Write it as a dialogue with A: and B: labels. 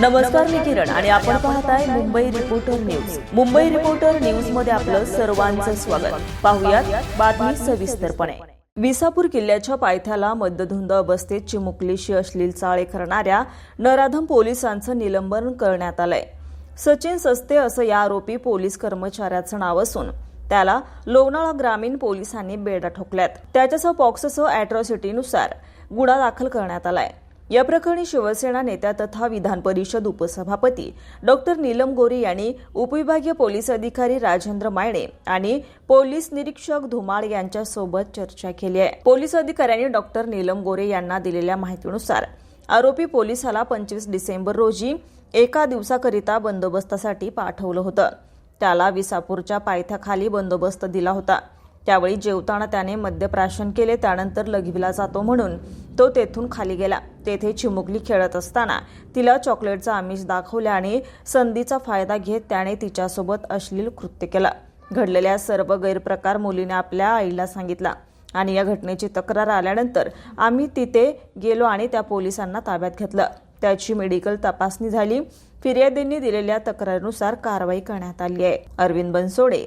A: नमस्कार मी किरण आणि आपण पाहताय Mumbai reporter news Mumbai reporter न्यूजमध्ये आपलं सर्वांचं स्वागत. पाहुयात बातमी सविस्तरपणे. विसापूर किल्ल्याच्या पायथ्याला मद्यधुंद अवस्थेत चिमुकलीशी अश्लील चाळे करणाऱ्या नराधम पोलिसांचं निलंबन करण्यात आलंय. सचिन सस्ते असं या आरोपी पोलीस कर्मचाऱ्याचं नाव असून त्याला लोणाळा ग्रामीण पोलिसांनी बेडा ठोकल्यात. त्याच्यासह पॉक्ससह अॅट्रॉसिटीनुसार गुन्हा दाखल करण्यात आलाय. या प्रकरणी शिवसेना नेत्या तथा विधान परिषद उपसभापती डॉक्टर नीलम गोरे यांनी उपविभागीय पोलीस अधिकारी राजेंद्र मायणे आणि पोलीस निरीक्षक धुमाळ यांच्यासोबत चर्चा केली आहे. पोलीस अधिकाऱ्यांनी डॉक्टर नीलम गोरे यांना दिलेल्या माहितीनुसार आरोपी पोलिसाला पंचवीस डिसेंबर रोजी एका दिवसाकरिता बंदोबस्तासाठी पाठवलं होतं. त्याला विसापूरच्या पायथ्याखाली बंदोबस्त दिला होता. त्यावेळी जेवताना त्याने मद्यप्राशन केले त्यानंतर लघवीला जातो म्हणून तो तेथून खाली गेला. तेथे चिमुकली खेळत असताना तिला चॉकलेटचा आमिष दाखवले आणि संधीचा फायदा घेत त्याने तिच्यासोबत अश्लील कृत्य केलं. घडलेल्या सर्व गैरप्रकार मुलीने आपल्या आईला सांगितला आणि या घटनेची तक्रार आल्यानंतर आम्ही तिथे गेलो आणि त्या पोलिसांना ताब्यात घेतलं. त्याची मेडिकल तपासणी झाली. फिर्यादींनी दिलेल्या तक्रारीनुसार कारवाई करण्यात आली आहे. Arvind Bansode